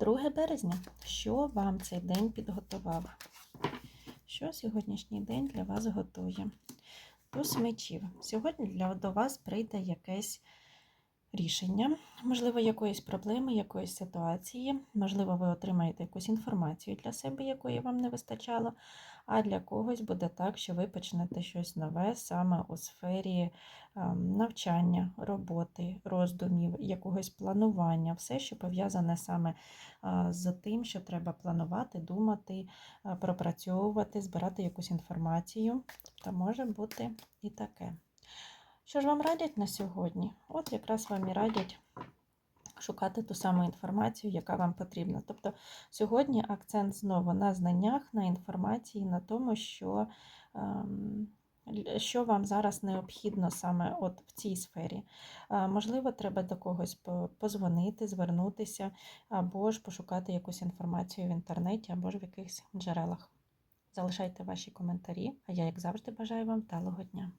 2 березня. Що вам цей день підготував? Що сьогоднішній день для вас готує? Туз мечів. Сьогодні для, до вас прийде якесь рішення, можливо, якоїсь проблеми, якоїсь ситуації. Можливо, ви отримаєте якусь інформацію для себе, якої вам не вистачало. А для когось буде так, що ви почнете щось нове саме у сфері ем, навчання, роботи, роздумів, якогось планування, все, що пов'язане саме а, з тим, що треба планувати, думати, а, пропрацьовувати, збирати якусь інформацію. Тобто може бути і таке. Що ж вам радять на сьогодні? От якраз вам і радять шукати ту саму інформацію, яка вам потрібна. Тобто сьогодні акцент знову на знаннях, на інформації, на тому, що, ем, що вам зараз необхідно саме от в цій сфері. Е, Можливо, треба до когось позвонити, звернутися, або ж пошукати якусь інформацію в інтернеті, або ж в якихось джерелах. Залишайте ваші коментарі, а я, як завжди, бажаю вам вдалого дня.